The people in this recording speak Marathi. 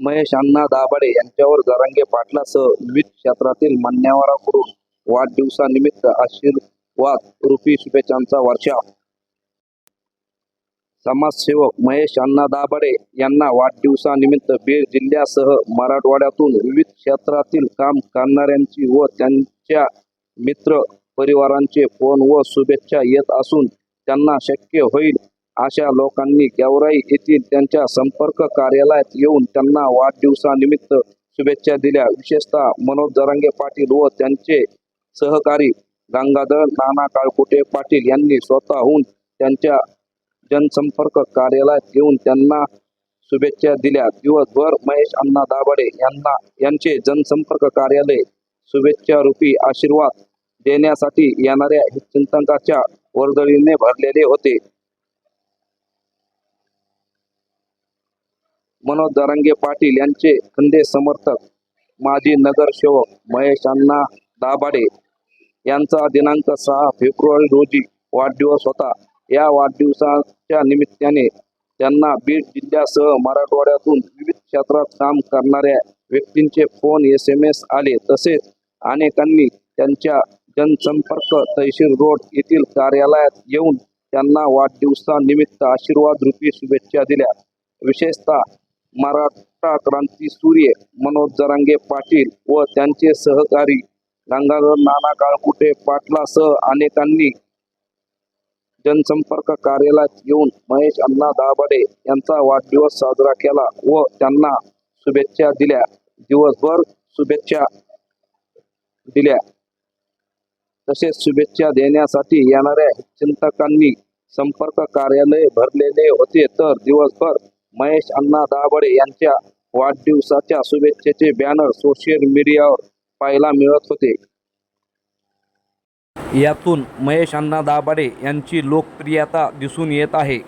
महेश अण्णा दाभाडे यांच्यावर जरांगे पाटलासह विविध क्षेत्रातील मान्यवरांकडून वाढदिवसानिमित्त आशीर्वाद रूपी शुभेच्छांचा वर्षा समाजसेवक महेश अण्णा दाभाडे यांना वाढदिवसानिमित्त बीड जिल्ह्यासह मराठवाड्यातून विविध क्षेत्रातील काम करणाऱ्यांची व त्यांच्या मित्र परिवारांचे फोन व शुभेच्छा येत असून त्यांना शक्य होईल अशा लोकांनी गेवराई येथील त्यांच्या संपर्क कार्यालयात येऊन त्यांना वाढदिवसानिमित्त शुभेच्छा दिल्या. विशेषतः मनोज जरांगे पाटील व त्यांचे सहकारी गंगाधर नाना काळकुटे पाटील यांनी स्वतःहून त्यांच्या जनसंपर्क कार्यालयात येऊन त्यांना शुभेच्छा दिल्या. दिवसभर महेश अण्णा दाभाडे यांना यांचे जनसंपर्क कार्यालय शुभेच्छा रूपी आशीर्वाद देण्यासाठी येणाऱ्या हितचिंतकाच्या वर्दळीने भरलेले होते. मनोज दरंगे पाटील यांचे खंदे समर्थक माजी नगरसेवक महेश अण्णा दाभाडे यांचा दिनांक सहा फेब्रुवारी रोजी वाढदिवस होता. या वाढदिवसाच्या निमित्ताने त्यांना बीड जिल्ह्यासह मराठवाड्यातून विविध क्षेत्रात काम करणाऱ्या व्यक्तींचे फोन एस एम एस आले. तसेच अनेकांनी त्यांच्या जनसंपर्क तहसील रोड येथील कार्यालयात येऊन त्यांना वाढदिवसानिमित्त आशीर्वाद रूपी शुभेच्छा दिल्या. विशेषतः मराठा क्रांती सूर्य मनोज जरांगे पाटील व त्यांचे सहकारी गंगाधर नाना काळकुटे पाटलासह अनेकांनी जनसंपर्क कार्यालयात येऊन महेश अण्णा दाभाडे यांचा वाढदिवस साजरा केला व त्यांना शुभेच्छा दिल्या. दिवसभर शुभेच्छा दिल्या. तसेच शुभेच्छा देण्यासाठी येणाऱ्या चिंतकांनी संपर्क कार्यालय भरलेले होते. तर दिवसभर महेश अण्णा दाभाडे यांच्या वाढदिवसाच्या शुभेच्छेचे बॅनर सोशल मीडियावर पाहायला मिळत होते. यातून महेश अण्णा दाभाडे यांची लोकप्रियता दिसून येत आहे.